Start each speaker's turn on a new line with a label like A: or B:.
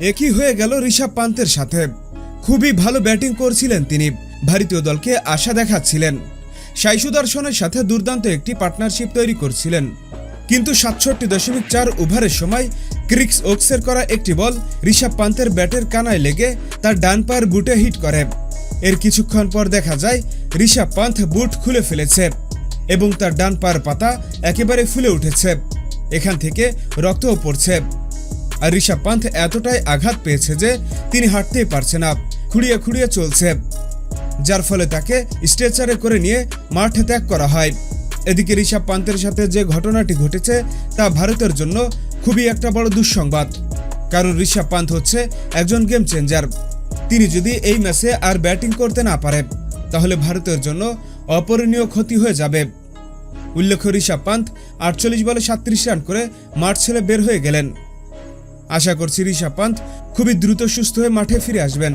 A: একই হয়ে গেল ঋষভ পান্তের সাথে। খুবই ভালো ব্যাটিং করছিলেন তিনি। ভারতীয় দলকে আশা দেখাচ্ছিলেন। সাই সুদর্শনের সাথে দুর্দান্ত একটি পার্টনারশিপ তৈরি করছিলেন। কিন্তু সাতষট্টি দশমিক চার ওভারের সময় ক্রিক্স ওক্সের করা একটি বল ঋষভ পান্তের ব্যাটের কানায় লেগে তার ডান পায়ের বুটে হিট করে। এর কিছুক্ষণ পর দেখা যায়, ঋষভ পান্থ বুট খুলে ফেলেছে এবং তার ডান পায়ের পাতা একেবারে ফুলে উঠেছে। এখান থেকে রক্তও পড়ছে। আর ঋষভ পান্থ এতটাই আঘাত পেয়েছে যে তিনি হাঁটতেই পারছে না। খুঁড়িয়ে খুঁড়িয়ে চলছে। যার ফলে তাকে স্ট্রেচারে করে নিয়ে মাঠে ত্যাগ করা হয়। এদিকে ঋষভ পান্তের সাথে যে ঘটনাটি ঘটেছে তা ভারতের জন্য খুবই একটা বড় দুঃসংবাদ। কারণ ঋষভ পান্থ হচ্ছে একজন গেম চেঞ্জার। তিনি যদি এই ম্যাচে আর ব্যাটিং করতে না পারে, তাহলে ভারতের জন্য অপরণীয় ক্ষতি হয়ে যাবে। উল্লেখ্য ঋষভ পান্থ আটচল্লিশ বলে সাত্রিশ রান করে মাঠ ছেড়ে বের হয়ে গেলেন। আশা করছি ঋষভ পান্ত খুবই দ্রুত সুস্থ হয়ে মাঠে ফিরে আসবেন।